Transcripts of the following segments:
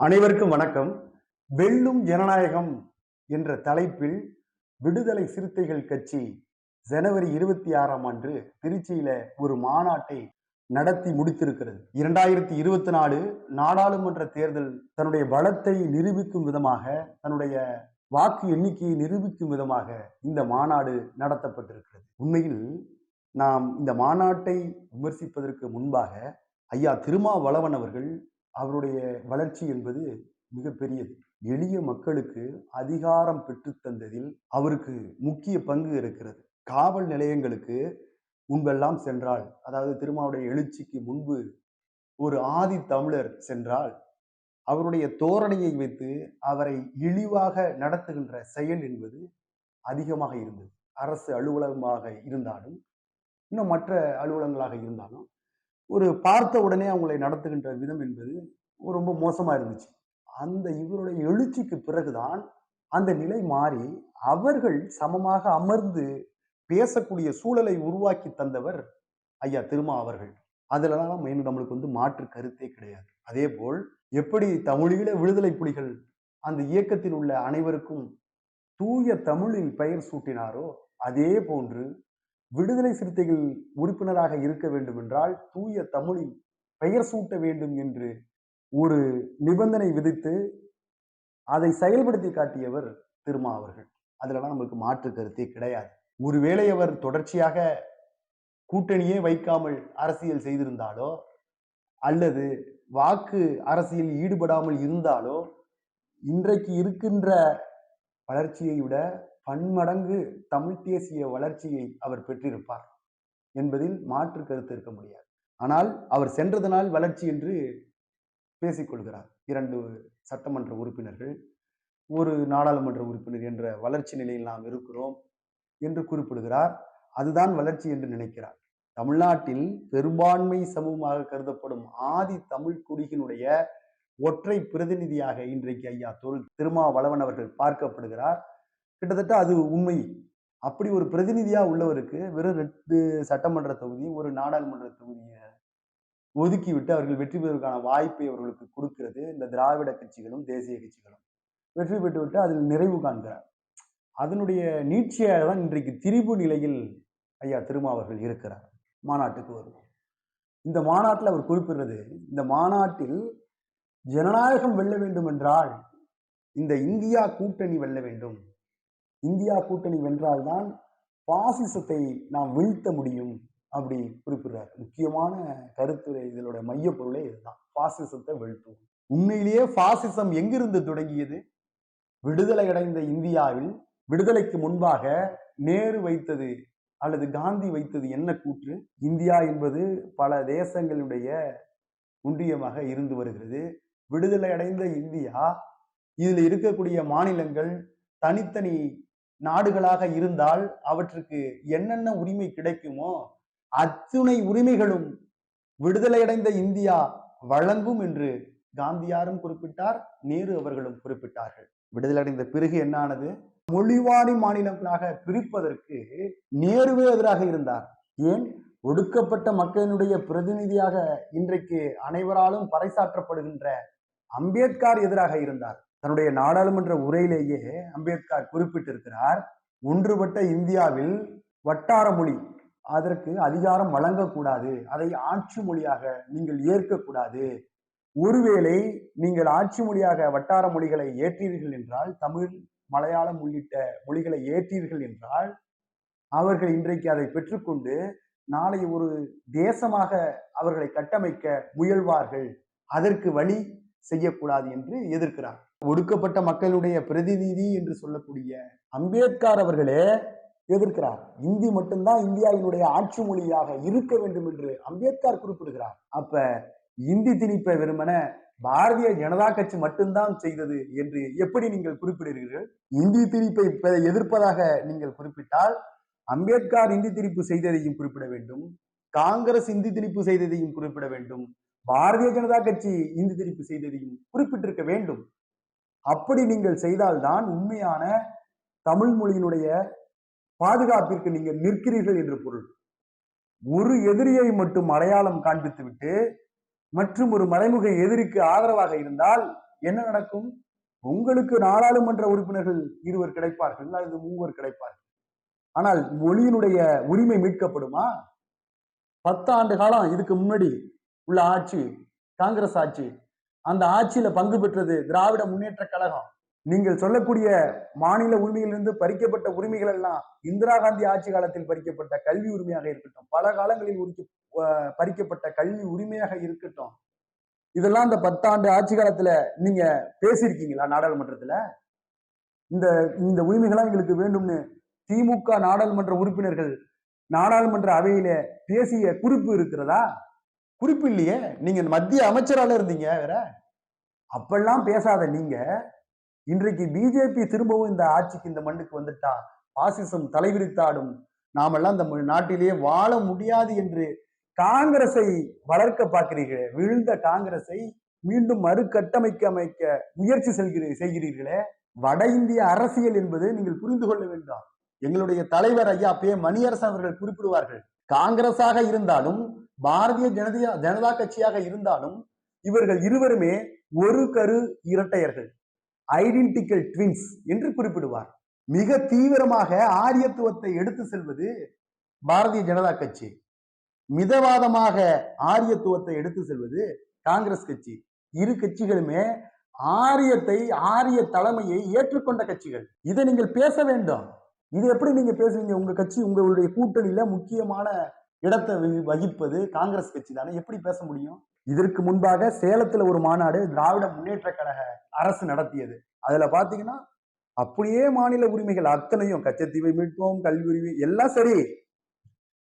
அனைவருக்கும் வணக்கம். வெல்லும் ஜனநாயகம் என்ற தலைப்பில் விடுதலை சிறுத்தைகள் கட்சி ஜனவரி இருபத்தி ஆறாம் ஆண்டு திருச்சியில ஒரு மாநாட்டை நடத்தி முடித்திருக்கிறது. இரண்டாயிரத்தி இருபத்தி நாலு நாடாளுமன்ற தேர்தல் தன்னுடைய பலத்தை நிரூபிக்கும் விதமாக தன்னுடைய வாக்கு எண்ணிக்கையை நிரூபிக்கும் விதமாக இந்த மாநாடு நடத்தப்பட்டிருக்கிறது. உண்மையில் நாம் இந்த மாநாட்டை விமர்சிப்பதற்கு முன்பாக ஐயா திருமாவளவன் அவர்கள் அவருடைய வளர்ச்சி என்பது மிகப்பெரியது எளிய மக்களுக்கு அதிகாரம் பெற்றுத்தந்ததில் அவருக்கு முக்கிய பங்கு இருக்கிறது. காவல் நிலையங்களுக்கு முன்பெல்லாம் சென்றால் அதாவது திருமாவுடைய எழுச்சிக்கு முன்பு ஒரு ஆதி தமிழர் சென்றால் அவருடைய தோரணையை வைத்து அவரை இழிவாக நடத்துகின்ற செயல் என்பது அதிகமாக இருந்தது. அரசு அலுவலகமாக இருந்தாலும் இன்னும் மற்ற அலுவலகங்களாக இருந்தாலும் ஒரு பார்த்த உடனே அவங்களை நடத்துகின்ற விதம் என்பது ரொம்ப மோசமாக இருந்துச்சு. அந்த இவருடைய எழுச்சிக்கு பிறகுதான் அந்த நிலை மாறி அவர்கள் சமமாக அமர்ந்து பேசக்கூடிய சூழலை உருவாக்கி தந்தவர் ஐயா திருமா அவர்கள். அதுலலாம் மெயின் நம்மளுக்கு வந்து மாற்று கருத்தே கிடையாது. அதே போல் எப்படி தமிழீழ விடுதலை புலிகள் அந்த இயக்கத்தில் உள்ள அனைவருக்கும் தூய தமிழில் பெயர் சூட்டினாரோ அதே போன்று விடுதலை சிறுத்தைகள் உறுப்பினராக இருக்க வேண்டும் என்றால் தூய தமிழில் பெயர் சூட்ட வேண்டும் என்று ஒரு நிபந்தனை விதித்து அதை செயல்படுத்தி காட்டியவர் திருமா அவர்கள். அதுலலாம் நம்மளுக்கு மாற்று கருத்தே கிடையாது. ஒருவேளை அவர் தொடர்ச்சியாக கூட்டணியே வைக்காமல் அரசியல் செய்திருந்தாலோ அல்லது வாக்கு அரசியல் ஈடுபடாமல் இருந்தாலோ இன்றைக்கு இருக்கின்ற வளர்ச்சியை விட பன்மடங்கு தமிழ் தேசிய வளர்ச்சியை அவர் பெற்றிருப்பார் என்பதில் மாற்று கருத்து இருக்க முடியாது. ஆனால் அவர் சென்றதனால் வளர்ச்சி என்று பேசிக்கொள்கிறார். இரண்டு சட்டமன்ற உறுப்பினர்கள் ஒரு நாடாளுமன்ற உறுப்பினர் என்ற வளர்ச்சி நிலையில் நாம் இருக்கிறோம் என்று குறிப்பிடுகிறார். அதுதான் வளர்ச்சி என்று நினைக்கிறார். தமிழ்நாட்டில் பெரும்பான்மை சமூகமாக கருதப்படும் ஆதி தமிழ் குடியினுடைய ஒற்றை பிரதிநிதியாக இன்றைக்கு ஐயா தொல் திருமாவளவன் அவர்கள் பார்க்கப்படுகிறார். கிட்டத்தட்ட அது உண்மை. அப்படி ஒரு பிரதிநிதியா உள்ளவருக்கு வெறும் ரெண்டு சட்டமன்ற தொகுதி ஒரு நாடாளுமன்ற தொகுதியை ஒதுக்கிவிட்டு அவர்கள் வெற்றி பெறுவதற்கான வாய்ப்பை அவர்களுக்கு கொடுக்கிறது இந்த திராவிட கட்சிகளும் தேசிய கட்சிகளும். வெற்றி பெற்றுவிட்டு அதில் நிறைவு காண்கிறார். அதனுடைய நீட்சியாக தான் இன்றைக்கு திரிபு நிலையில் ஐயா திருமா அவர்கள் இருக்கிறார். மாநாட்டுக்கு வருவோம். இந்த மாநாட்டில் அவர் குறிப்பிடுறது இந்த மாநாட்டில் ஜனநாயகம் வெல்ல வேண்டும் என்றால் இந்த இந்தியா கூட்டணி வெல்ல வேண்டும். இந்தியா கூட்டணி வென்றால்தான் பாசிசத்தை நாம் வீழ்த்த முடியும். அப்படி குறிப்பிடுறாரு. முக்கியமான கருத்துரை இதனுடைய மைய பொருளே இதுதான். பாசிசத்தை வீழ்த்தும் உண்மையிலேயே பாசிசம் எங்கிருந்து தொடங்கியது? விடுதலை அடைந்த இந்தியாவில் விடுதலைக்கு முன்பாக நேரு வைத்தது அல்லது காந்தி வைத்தது என்ன கூற்று? இந்தியா என்பது பல தேசங்களுடைய ஒன்றியமாக இருந்து வருகிறது. விடுதலை அடைந்த இந்தியா இதில் இருக்கக்கூடிய மாநிலங்கள் தனித்தனி நாடுகளாக இருந்தால் அவற்றுக்கு என்னென்ன உரிமை கிடைக்குமோ அத்துணை உரிமைகளும் விடுதலை அடைந்த இந்தியா வழங்கும் என்று காந்தியாரும் குறிப்பிட்டார் நேரு அவர்களும் குறிப்பிட்டார்கள். விடுதலை அடைந்த பிறகு என்னானது? மொழிவாரி மாநிலங்களாக பிரிப்பதற்கு நேருவே எதிராக இருந்தார். ஏன்? ஒடுக்கப்பட்ட மக்களினுடைய பிரதிநிதியாக இன்றைக்கு அனைவராலும் பறைசாற்றப்படுகின்ற அம்பேத்கர் எதிராக இருந்தார். தன்னுடைய நாடாளுமன்ற உரையிலேயே அம்பேத்கர் குறிப்பிட்டிருக்கிறார் ஒன்றுபட்ட இந்தியாவில் வட்டார மொழி அதற்கு அதிகாரம் வழங்கக்கூடாது. அதை ஆட்சி மொழியாக நீங்கள் ஏற்கக்கூடாது. ஒருவேளை நீங்கள் ஆட்சி மொழியாக வட்டார மொழிகளை ஏற்றீர்கள் என்றால் தமிழ் மலையாளம் உள்ளிட்ட மொழிகளை ஏற்றீர்கள் என்றால் அவர்கள் இன்றைக்கு அதை பெற்றுக்கொண்டு நாளை ஒரு தேசமாக அவர்களை கட்டமைக்க முயல்வார்கள். அதற்கு வழி செய்யக்கூடாது என்று எதிர்க்கிறார் ஒடுக்கப்பட்ட மக்களுடைய பிரதிநிதி என்று சொல்லக்கூடிய அம்பேத்கர் அவர்களே எதிர்க்கிறார். இந்தி மட்டும்தான் இந்தியாவினுடைய ஆட்சி மொழியாக இருக்க வேண்டும் என்று அம்பேத்கர் குறிப்பிடுகிறார். அப்ப இந்தி திணிப்பை வெறுமன பாரதிய ஜனதா கட்சி மட்டும்தான் செய்தது என்று எப்படி நீங்கள் குறிப்பிடுகிறீர்கள்? இந்தி திணிப்பை எதிர்ப்பதாக நீங்கள் குறிப்பிட்டால் அம்பேத்கர் இந்தி திணிப்பு செய்ததையும் குறிப்பிட வேண்டும். காங்கிரஸ் இந்தி திணிப்பு செய்ததையும் குறிப்பிட வேண்டும். பாரதிய ஜனதா கட்சி இந்தி திணிப்பு செய்ததையும் குறிப்பிட்டிருக்க வேண்டும். அப்படி நீங்கள் செய்தால்தான் உண்மையான தமிழ் மொழியினுடைய பாதுகாப்பிற்கு நீங்கள் நிற்கிறீர்கள் என்று பொருள். ஒரு எதிரியை மட்டும் அடையாளம் காண்பித்துவிட்டு மற்றும் ஒரு மறைமுக எதிரிக்கு ஆதரவாக இருந்தால் என்ன நடக்கும்? உங்களுக்கு நாடாளுமன்ற உறுப்பினர்கள் இருவர் கிடைப்பார்கள் அல்லது மூவர் கிடைப்பார்கள். ஆனால் மொழியினுடைய உரிமை மீட்கப்படுமா? பத்தாண்டு காலம் இதுக்கு முன்னாடி உள்ள ஆட்சி காங்கிரஸ் ஆட்சி அந்த ஆட்சியில பங்கு பெற்றது திராவிட முன்னேற்ற கழகம். நீங்கள் சொல்லக்கூடிய மாநில உரிமையிலிருந்து பறிக்கப்பட்ட உரிமைகள் எல்லாம் இந்திரா காந்தி ஆட்சி காலத்தில் பறிக்கப்பட்ட கல்வி உரிமையாக இருக்கட்டும் பல காலங்களில் உரிக்க- பறிக்கப்பட்ட கல்வி உரிமையாக இருக்கட்டும். இதெல்லாம் இந்த பத்தாண்டு ஆட்சி காலத்துல நீங்க பேசியிருக்கீங்களா நாடாளுமன்றத்துல? இந்த இந்த உரிமைகள்லாம் எங்களுக்கு வேண்டும்னு திமுக நாடாளுமன்ற உறுப்பினர்கள் நாடாளுமன்ற அவையில பேசிய குறிப்பு இருக்கிறதா? குறிப்பு இல்லையே. நீங்க மத்திய அமைச்சரால இருந்தீங்க வேற. அப்பெல்லாம் பேசாத நீங்க இன்றைக்கு பிஜேபி திரும்பவும் இந்த ஆட்சிக்கு இந்த மண்ணுக்கு வந்துட்டா? பாசிசம் தலைவிரித்தாடும். நாமெல்லாம் இந்த நாட்டிலேயே வாழ முடியாது என்று காங்கிரஸை வளர்க்க பார்க்கிறீர்களே விழுந்த காங்கிரஸை மீண்டும் மறுகட்டமைக்க அமைக்க முயற்சி செல்கிறீ செய்கிறீர்களே வட இந்திய அரசியல் என்பது நீங்கள் புரிந்து கொள்ள வேண்டும். எங்களுடைய தலைவர் ஐயா பே மணியரசன் அவர்கள் குறிப்பிடுவார்கள் காங்கிரஸாக இருந்தாலும் பாரதிய ஜனதா ஜனதா கட்சியாக இருந்தாலும் இவர்கள் இருவருமே ஒரு கரு இரட்டையர்கள். ஐடென்டிக்கல் ட்வின்ஸ் என்று குறிப்பிடுவார். மிக தீவிரமாக ஆரியத்துவத்தை எடுத்து செல்வது பாரதிய ஜனதா கட்சி. மிதவாதமாக ஆரியத்துவத்தை எடுத்து செல்வது காங்கிரஸ் கட்சி. இரு கட்சிகளுமே ஆரியத்தை ஆரிய தலைமையை ஏற்றுக்கொண்ட கட்சிகள். இதை நீங்கள் பேச வேண்டும். இது எப்படி நீங்க பேசுவீங்க? உங்க கட்சி உங்களுடைய கூட்டணியில முக்கியமான இடத்தை வகிப்பது காங்கிரஸ் கட்சி தானே எப்படி பேச முடியும்? இதற்கு முன்பாக சேலத்துல ஒரு மாநாடு திராவிட முன்னேற்ற கழக அரசு நடத்தியது. அதுல பாத்தீங்கன்னா அப்படியே மாநில உரிமைகள் அத்தனையும் கச்சத்தீவை மீட்போம் கல்வி உரிமை எல்லாம் சரி.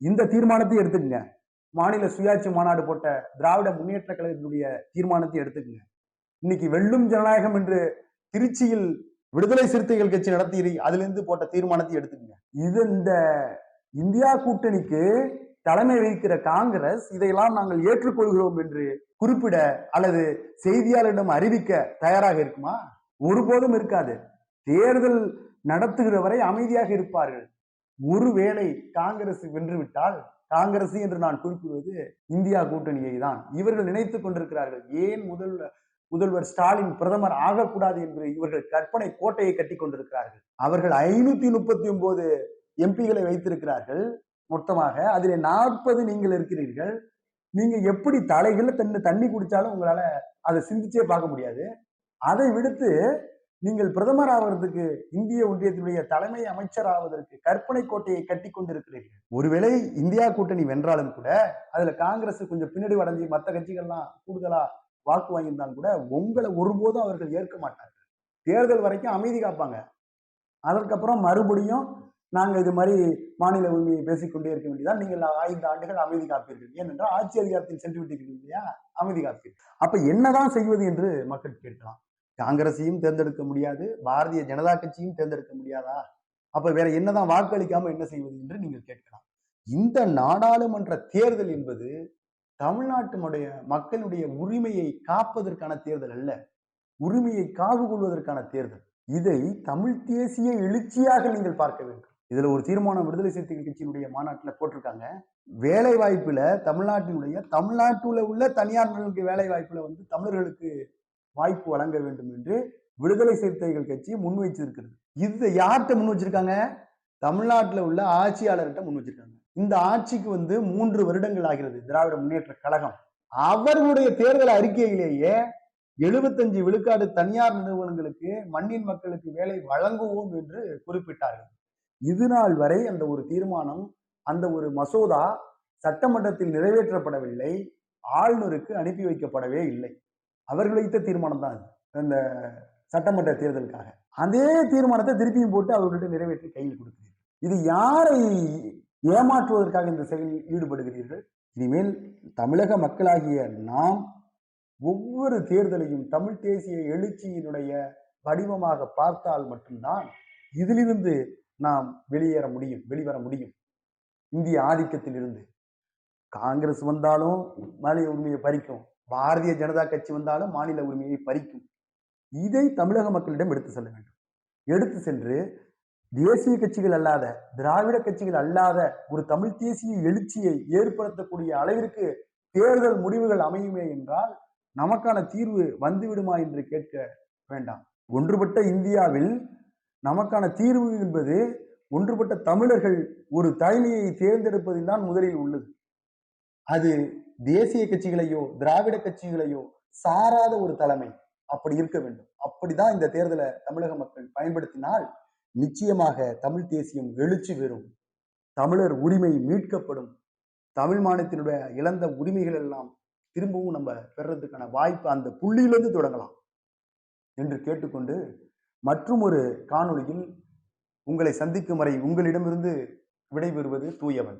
இந்த தீர்மானத்தையும் எடுத்துக்கங்க. மாநில சுயாட்சி மாநாடு போட்ட திராவிட முன்னேற்ற கழகத்தினுடைய தீர்மானத்தை எடுத்துக்கங்க. இன்னைக்கு வெல்லும் ஜனநாயகம் என்று திருச்சியில் விடுதலை சிறுத்தைகள் கட்சி நடத்தி அதுல இருந்து போட்ட தீர்மானத்தை எடுத்துக்கங்க. இது இந்த இந்தியா கூட்டணிக்கு தலைமை வகிக்கிற காங்கிரஸ் இதையெல்லாம் நாங்கள் ஏற்றுக்கொள்கிறோம் என்று குறிப்பிட அல்லது செய்தியாளரிடம் அறிவிக்க தயாராக இருக்குமா? ஒருபோதும் இருக்காது. தேர்தல் நடத்துகிற வரை அமைதியாக இருப்பார்கள். ஒருவேளை காங்கிரஸ் வென்றுவிட்டால் காங்கிரஸ் என்று நான் குறிப்பிடுவது இந்தியா கூட்டணியை தான். இவர்கள் நினைத்துக் கொண்டிருக்கிறார்கள் ஏன் முதல் முதல்வர் ஸ்டாலின் பிரதமர் ஆகக்கூடாது என்று இவர்கள் கற்பனை கோட்டையை கட்டி கொண்டிருக்கிறார்கள். அவர்கள் ஐநூத்தி முப்பத்தி ஒன்பது எம்பிகளை வைத்திருக்கிறார்கள். மொத்தமாக அதில் நாற்பது நீங்கள் இருக்கிறீர்கள். நீங்க எப்படி தலைகளில் தண்ணி தண்ணி குடிச்சாலும் உங்களால அதை சிந்திச்சே பார்க்க முடியாது. அதை விடுத்து நீங்கள் பிரதமர் ஆவதற்கு இந்திய ஒன்றியத்தினுடைய தலைமை அமைச்சர் ஆவதற்கு கற்பனை கோட்டையை கட்டி கொண்டிருக்கிறீர்கள். ஒருவேளை இந்தியா கூட்டணி வென்றாலும் கூட அதுல காங்கிரஸ் கொஞ்சம் பின்னாடி வளைஞ்சு மற்ற கட்சிகள்லாம் கூடுதலா வாக்கு வாங்கியிருந்தாலும் கூட உங்களை ஒருபோதும் அவர்கள் ஏற்க மாட்டார்கள். தேர்தல் வரைக்கும் அமைதி காப்பாங்க. அதற்கப்புறம் மறுபடியும் நாங்கள் இது மாதிரி மாநில உரிமையை பேசிக்கொண்டே இருக்க வேண்டியதான் நீங்கள் ஐந்து ஆண்டுகள் அமைதி காப்பீர்கள். ஏனென்றால் ஆட்சி அதிகாரத்தில் சென்று விட்டீர்கள் இல்லையா? அமைதி காப்பீர்கள். அப்ப என்னதான் செய்வது என்று மக்கள் கேட்கலாம். காங்கிரஸையும் தேர்ந்தெடுக்க முடியாது பாரதிய ஜனதா கட்சியும் தேர்ந்தெடுக்க முடியாதா? அப்ப வேற என்னதான் வாக்களிக்காம என்ன செய்வது என்று நீங்கள் கேட்கலாம். இந்த நாடாளுமன்ற தேர்தல் என்பது தமிழ்நாட்டினுடைய மக்களுடைய உரிமையை காப்பதற்கான தேர்தல் அல்ல உரிமையை காவு கொள்வதற்கான தேர்தல். இதை தமிழ் தேசிய எழுச்சியாக நீங்கள் பார்க்க வேண்டும். இதுல ஒரு தீர்மானம் விடுதலை சிறுத்தைகள் கட்சியினுடைய மாநாட்டில் போட்டிருக்காங்க. வேலை வாய்ப்புல தமிழ்நாட்டினுடைய தமிழ்நாட்டுல உள்ள தனியார் வேலை வாய்ப்புல வந்து தமிழர்களுக்கு வாய்ப்பு வழங்க வேண்டும் என்று விடுதலை சிறுத்தைகள் கட்சி முன் வச்சிருக்கிறது இது யார்கிட்ட முன் வச்சிருக்காங்க? தமிழ்நாட்டில் உள்ள ஆட்சியாளர்கிட்ட முன் வச்சிருக்காங்க. இந்த ஆட்சிக்கு வந்து மூன்று வருடங்கள் ஆகிறது திராவிட முன்னேற்ற கழகம். அவர்களுடைய தேர்தல் அறிக்கையிலேயே எழுபத்தஞ்சு விழுக்காடு தனியார் நிறுவனங்களுக்கு மண்ணின் மக்களுக்கு வேலை வழங்குவோம் என்று குறிப்பிட்டார்கள். இது நாள் வரை அந்த ஒரு தீர்மானம் அந்த ஒரு மசோதா சட்டமன்றத்தில் நிறைவேற்றப்படவில்லை. ஆளுநருக்கு அனுப்பி வைக்கப்படவே இல்லை. அவர்கள் வைத்த தீர்மானம் தான் அது. அந்த சட்டமன்ற தேர்தலுக்காக. அதே தீர்மானத்தை திருப்பியும் போட்டு அவர்கள்ட்ட நிறைவேற்றி கையில் கொடுக்கிறீர்கள். இது யாரை ஏமாற்றுவதற்காக இந்த செயலில் ஈடுபடுகிறீர்கள்? இனிமேல் தமிழக மக்களாகிய நாம் ஒவ்வொரு தேர்தலையும் தமிழ் தேசிய எழுச்சியினுடைய வடிவமாக பார்த்தால் மட்டும்தான் இதிலிருந்து நாம் வெளியேற முடியும் வெளிவர முடியும். இந்திய ஆதிக்கத்தில் இருந்து காங்கிரஸ் வந்தாலும் மாநில உரிமையை பறிக்கும். பாரதிய ஜனதா கட்சி வந்தாலும் மாநில உரிமையை பறிக்கும். இதை தமிழக மக்களிடம் எடுத்து செல்ல வேண்டும். எடுத்து சென்று தேசிய கட்சிகள் அல்லாத திராவிட கட்சிகள் அல்லாத ஒரு தமிழ் தேசிய எழுச்சியை ஏற்படுத்தக்கூடிய அளவிற்கு தேர்தல் முடிவுகள் அமையுமே என்றால் நமக்கான தீர்வு வந்துவிடுமா என்று கேட்க வேண்டாம். ஒன்றுபட்ட இந்தியாவில் நமக்கான தீர்வு என்பது ஒன்றுபட்ட தமிழர்கள் ஒரு தலைமையை தேர்ந்தெடுப்பதில் தான் முதலில் உள்ளது. அது தேசிய கட்சிகளையோ திராவிட கட்சிகளையோ சாராத ஒரு தலைமை அப்படி இருக்க வேண்டும். அப்படிதான் இந்த தேர்தலை தமிழக மக்கள் பயன்படுத்தினால் நிச்சயமாக தமிழ் தேசியம் எழுச்சி பெறும். தமிழர் உரிமை மீட்கப்படும். தமிழ் மாநிலத்தினுடைய இழந்த உரிமைகள் எல்லாம் திரும்பவும் நம்ம பெறதுக்கான வாய்ப்பு அந்த புள்ளியிலிருந்து தொடங்கலாம். என்று கேட்டுக்கொண்டு மற்றும் ஒரு காணொளியில் உங்களை சந்திக்கும் வரை உங்களிடமிருந்து விடைபெறுவது தூயவன்.